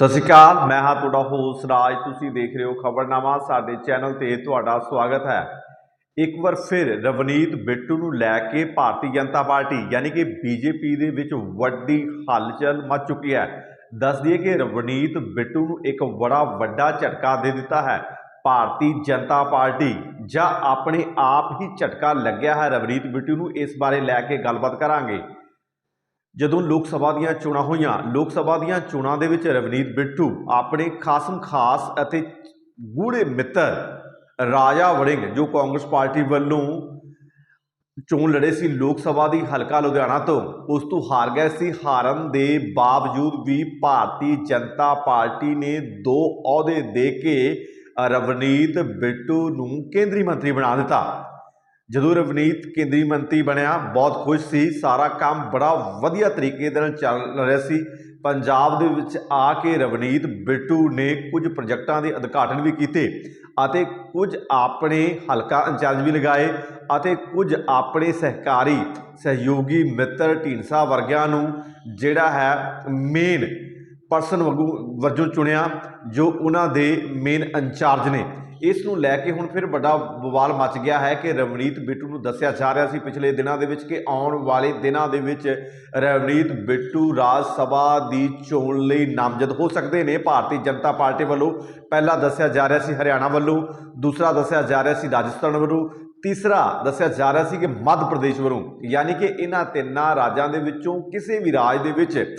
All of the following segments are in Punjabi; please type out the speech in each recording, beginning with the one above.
ਸਤਿ ਸ਼੍ਰੀ ਅਕਾਲ, ਮੈਂ ਹਾਂ ਤੁਹਾਡਾ ਹੋਸਟ ਰਾਜ। ਤੁਸੀਂ ਦੇਖ ਰਹੇ ਹੋ ਖਬਰਨਾਮਾ, ਸਾਡੇ ਚੈਨਲ ਤੇ ਤੁਹਾਡਾ ਸਵਾਗਤ ਹੈ। ਇੱਕ ਵਾਰ ਫਿਰ ਰਵਨੀਤ ਬਿੱਟੂ ਨੂੰ ਲੈ ਕੇ ਭਾਰਤੀ ਜਨਤਾ ਪਾਰਟੀ, ਯਾਨੀ ਕਿ ਬੀਜੇਪੀ ਦੇ ਵਿੱਚ ਵੱਡੀ ਹਲਚਲ ਮਚ ਚੁੱਕੀ ਹੈ। ਦੱਸ ਦਈਏ ਕਿ ਰਵਨੀਤ ਬਿੱਟੂ ਨੂੰ ਇੱਕ ਬੜਾ ਵੱਡਾ ਝਟਕਾ ਦੇ ਦਿੱਤਾ ਹੈ। ਭਾਰਤੀ ਜਨਤਾ ਪਾਰਟੀ ਜਾਂ ਆਪਣੇ ਆਪ ਹੀ ਝਟਕਾ ਲੱਗਿਆ ਹੈ ਰਵਨੀਤ ਬਿੱਟੂ ਨੂੰ, ਇਸ ਬਾਰੇ ਲੈ ਕੇ ਗੱਲਬਾਤ ਕਰਾਂਗੇ। ਜਦੋਂ ਲੋਕ ਸਭਾ ਦੀਆਂ ਚੋਣਾਂ ਹੋਈਆਂ, ਲੋਕ ਸਭਾ ਦੀਆਂ ਚੋਣਾਂ ਦੇ ਵਿੱਚ ਰਵਨੀਤ ਬਿੱਟੂ ਆਪਣੇ ਖਾਸਮ ਖਾਸ ਅਤੇ ਗੂੜੇ ਮਿੱਤਰ ਰਾਜਾ ਵੜਿੰਗ, ਜੋ ਕਾਂਗਰਸ ਪਾਰਟੀ ਵੱਲੋਂ ਚੋਣ ਲੜੇ ਸੀ ਲੋਕ ਸਭਾ ਦੀ ਹਲਕਾ ਲੁਧਿਆਣਾ ਤੋਂ, ਉਸ ਤੋਂ ਹਾਰ ਗਏ ਸੀ। ਹਾਰਨ ਦੇ ਬਾਵਜੂਦ ਵੀ ਭਾਰਤੀ ਜਨਤਾ ਪਾਰਟੀ ਨੇ ਦੋ ਅਹੁਦੇ ਦੇ ਕੇ ਰਵਨੀਤ ਬਿੱਟੂ ਨੂੰ ਕੇਂਦਰੀ ਮੰਤਰੀ ਬਣਾ ਦਿੱਤਾ। ਜਦੋਂ ਰਵਨੀਤ ਕੇਂਦਰੀ ਮੰਤਰੀ ਬਣਿਆ, ਬਹੁਤ ਖੁਸ਼ ਸੀ। ਸਾਰਾ ਕੰਮ ਬੜਾ ਵਧੀਆ ਤਰੀਕੇ ਦੇ ਨਾਲ ਚੱਲ ਰਿਹਾ ਸੀ। ਪੰਜਾਬ ਦੇ ਵਿੱਚ ਆ ਕੇ ਰਵਨੀਤ, ਬਿੱਟੂ ਨੇ ਕੁਝ ਪ੍ਰੋਜੈਕਟਾਂ ਦੇ ਉਦਘਾਟਨ ਵੀ ਕੀਤੇ ਅਤੇ ਕੁਝ ਆਪਣੇ ਹਲਕਾ ਇੰਚਾਰਜ ਵੀ ਲਗਾਏ ਅਤੇ ਕੁਝ ਆਪਣੇ ਸਹਿਕਾਰੀ, ਸਹਿਯੋਗੀ ਮਿੱਤਰ ਢੀਂਡਸਾ ਵਰਗਿਆਂ ਨੂੰ ਜਿਹੜਾ ਹੈ ਮੇਨ ਪਰਸਨ ਵਾਂਗੂ, ਵਜੋਂ ਚੁਣਿਆ, ਜੋ ਉਹਨਾਂ ਦੇ ਮੇਨ ਇੰਚਾਰਜ ਨੇ। ਇਸ ਨੂੰ ਲੈ ਕੇ ਹੁਣ ਫਿਰ ਵੱਡਾ ਬਵਾਲ ਮਚ ਗਿਆ ਹੈ ਕਿ ਰਵਨੀਤ ਬਿੱਟੂ ਨੂੰ ਦੱਸਿਆ ਜਾ ਰਿਹਾ ਸੀ ਪਿਛਲੇ ਦਿਨਾਂ ਦੇ ਵਿੱਚ ਕਿ ਆਉਣ ਵਾਲੇ ਦਿਨਾਂ ਦੇ ਵਿੱਚ ਰਵਨੀਤ ਬਿੱਟੂ ਰਾਜ ਸਭਾ ਦੀ ਚੋਣ ਲਈ ਨਾਮਜ਼ਦ ਹੋ ਸਕਦੇ ਨੇ। ਭਾਰਤੀ ਜਨਤਾ ਪਾਰਟੀ ਵੱਲੋਂ ਪਹਿਲਾ ਦੱਸਿਆ ਜਾ ਰਿਹਾ ਸੀ ਹਰਿਆਣਾ ਵੱਲੋਂ, ਦੂਸਰਾ ਦੱਸਿਆ ਜਾ ਰਿਹਾ ਸੀ ਰਾਜਸਥਾਨ ਵੱਲੋਂ, ਤੀਸਰਾ ਦੱਸਿਆ ਜਾ ਰਿਹਾ ਸੀ ਕਿ ਮੱਧ ਪ੍ਰਦੇਸ਼ ਵੱਲੋਂ। ਯਾਨੀ ਕਿ ਇਹਨਾਂ ਤਿੰਨਾਂ ਰਾਜਾਂ ਦੇ ਵਿੱਚੋਂ ਕਿਸੇ ਵੀ ਰਾਜ ਦੇ ਵਿੱਚ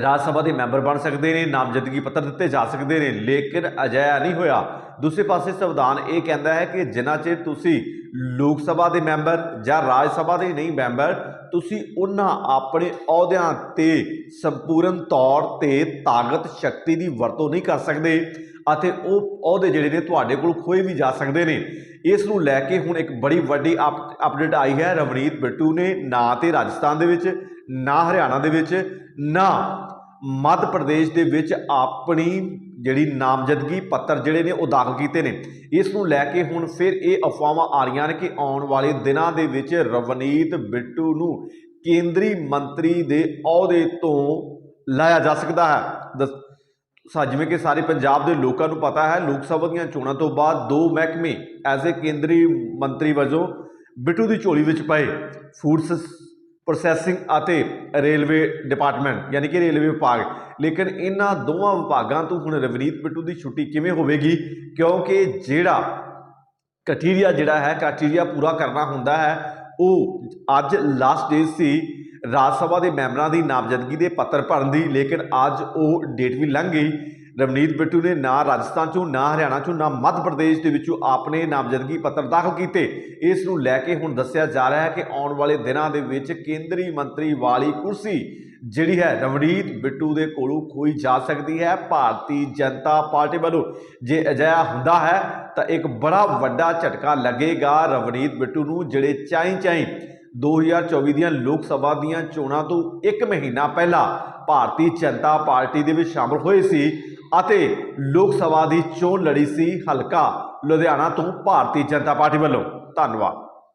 ਰਾਜ ਸਭਾ ਦੇ ਮੈਂਬਰ ਬਣ ਸਕਦੇ ਨੇ, ਨਾਮਜ਼ਦਗੀ ਪੱਤਰ ਦਿੱਤੇ ਜਾ ਸਕਦੇ ਨੇ, ਲੇਕਿਨ ਅਜਿਹਾ ਨਹੀਂ ਹੋਇਆ। ਦੂਸਰੇ ਪਾਸੇ ਸੰਵਿਧਾਨ ਇਹ ਕਹਿੰਦਾ ਹੈ ਕਿ ਜਿੰਨਾ ਚਿਰ ਤੁਸੀਂ ਲੋਕ ਸਭਾ ਦੇ ਮੈਂਬਰ ਜਾਂ ਰਾਜ ਸਭਾ ਦੇ ਨਹੀਂ ਮੈਂਬਰ, ਤੁਸੀਂ ਉਹਨਾਂ ਆਪਣੇ ਅਹੁਦਿਆਂ ਤੇ ਸੰਪੂਰਨ ਤੌਰ ਤੇ ਤਾਕਤ, ਸ਼ਕਤੀ ਦੀ ਵਰਤੋਂ ਨਹੀਂ ਕਰ ਸਕਦੇ ਅਤੇ ਉਹ ਅਹੁਦੇ ਜਿਹੜੇ ਨੇ ਤੁਹਾਡੇ ਕੋਲ ਖੋਏ ਵੀ ਜਾ ਸਕਦੇ ਨੇ। ਇਸ ਨੂੰ ਲੈ ਕੇ ਹੁਣ ਇੱਕ ਬੜੀ ਵੱਡੀ ਅਪ- ਅਪਡੇਟ ਆਈ ਹੈ। ਰਵਨੀਤ ਬਿੱਟੂ ਨੇ ਨਾ ਤੇ ਰਾਜਸਥਾਨ ਦੇ ਵਿੱਚ, ਨਾ ਹਰਿਆਣਾ ਦੇ ਵਿੱਚ, ਨਾ ਮੱਧ ਪ੍ਰਦੇਸ਼ ਦੇ ਵਿੱਚ ਆਪਣੀ ਜਿਹੜੀ ਨਾਮਜ਼ਦਗੀ ਪੱਤਰ ਜਿਹੜੇ ਨੇ ਉਹ ਦਾਖਲ ਕੀਤੇ ਨੇ। ਇਸ ਨੂੰ ਲੈ ਕੇ ਹੁਣ ਫਿਰ ਇਹ ਅਫਵਾਹਾਂ ਆ ਰਹੀਆਂ ਨੇ ਕਿ ਆਉਣ ਵਾਲੇ ਦਿਨਾਂ ਦੇ ਵਿੱਚ ਰਵਨੀਤ ਬਿੱਟੂ ਨੂੰ ਕੇਂਦਰੀ ਮੰਤਰੀ ਦੇ ਅਹੁਦੇ ਤੋਂ ਲਾਇਆ ਜਾ ਸਕਦਾ ਹੈ। ਦੱਸ- ਜਿਵੇਂ ਕਿ ਸਾਰੇ ਪੰਜਾਬ ਦੇ ਲੋਕਾਂ ਨੂੰ ਪਤਾ ਹੈ, ਲੋਕ ਸਭਾ ਦੀਆਂ ਚੋਣਾਂ ਤੋਂ ਬਾਅਦ ਦੋ ਮਹਿਕਮੇ ਐਜ਼ ਏ ਕੇਂਦਰੀ ਮੰਤਰੀ ਵਜੋਂ ਬਿੱਟੂ ਦੀ ਝੋਲੀ ਵਿੱਚ ਪਏ। ਫੂਡਸ ਪ੍ਰੋਸੈਸਿੰਗ ਅਤੇ ਰੇਲਵੇ ਡਿਪਾਰਟਮੈਂਟ ਯਾਨੀ ਕਿ ਰੇਲਵੇ ਵਿਭਾਗ। ਲੇਕਿਨ ਇਹਨਾਂ ਦੋਵਾਂ ਵਿਭਾਗਾਂ ਤੋਂ ਹੁਣ ਰਵਨੀਤ ਬਿੱਟੂ ਦੀ ਛੁੱਟੀ ਕਿਵੇਂ ਹੋਵੇਗੀ? ਕਿਉਂਕਿ ਜਿਹੜਾ ਕਟੀਰੀਆ ਜਿਹੜਾ ਹੈ ਕਟੀਰੀਆ ਪੂਰਾ ਕਰਨਾ ਹੁੰਦਾ ਹੈ, ਉਹ ਅੱਜ ਲਾਸਟ ਡੇ ਸੀ ਰਾਜ ਸਭਾ ਦੇ ਮੈਂਬਰਾਂ ਦੀ ਨਾਮਜ਼ਦਗੀ ਦੇ ਪੱਤਰ ਭਰਨ ਦੀ, ਲੇਕਿਨ ਅੱਜ ਉਹ ਡੇਟ ਵੀ ਲੰਘ ਗਈ। ਰਵਨੀਤ ਬਿੱਟੂ ਨੇ ਨਾ ਰਾਜਸਥਾਨ ਚੋਂ, ਨਾ ਹਰਿਆਣਾ ਚੋਂ, ਨਾ ਮੱਧ ਪ੍ਰਦੇਸ਼ ਦੇ ਵਿੱਚੋਂ ਆਪਣੇ ਨਾਮਜ਼ਦਗੀ ਪੱਤਰ ਦਾਖਲ ਕੀਤੇ। ਇਸ ਨੂੰ ਲੈ ਕੇ ਹੁਣ ਦੱਸਿਆ ਜਾ ਰਿਹਾ ਹੈ ਕਿ ਆਉਣ ਵਾਲੇ ਦਿਨਾਂ ਦੇ ਵਿੱਚ ਕੇਂਦਰੀ ਮੰਤਰੀ ਵਾਲੀ ਕੁਰਸੀ ਜਿਹੜੀ ਹੈ ਰਵਨੀਤ ਬਿੱਟੂ ਦੇ ਕੋਲੋਂ ਖੋਈ ਜਾ ਸਕਦੀ ਹੈ। ਭਾਰਤੀ ਜਨਤਾ ਪਾਰਟੀ ਵੱਲੋਂ ਜੇ ਅਜਿਹਾ ਹੁੰਦਾ ਹੈ ਤਾਂ ਇੱਕ ਬੜਾ ਵੱਡਾ ਝਟਕਾ ਲੱਗੇਗਾ ਰਵਨੀਤ ਬਿੱਟੂ ਨੂੰ, ਜਿਹੜੇ ਚਾਈ ਚਾਈ 2024 ਦੀਆਂ ਲੋਕ ਸਭਾ ਦੀਆਂ ਚੋਣਾਂ ਤੋਂ ਇੱਕ ਮਹੀਨਾ ਪਹਿਲਾਂ ਭਾਰਤੀ ਜਨਤਾ ਪਾਰਟੀ ਦੇ ਵਿੱਚ ਸ਼ਾਮਲ ਹੋਏ ਸੀ। ਅਤੇ ਲੋਕ ਸਭਾ ਦੀ ਚੋਣ ਲੜੀ ਸੀ ਹਲਕਾ ਲੁਧਿਆਣਾ ਤੋਂ ਭਾਰਤੀ ਜਨਤਾ ਪਾਰਟੀ ਵੱਲੋਂ। ਧੰਨਵਾਦ।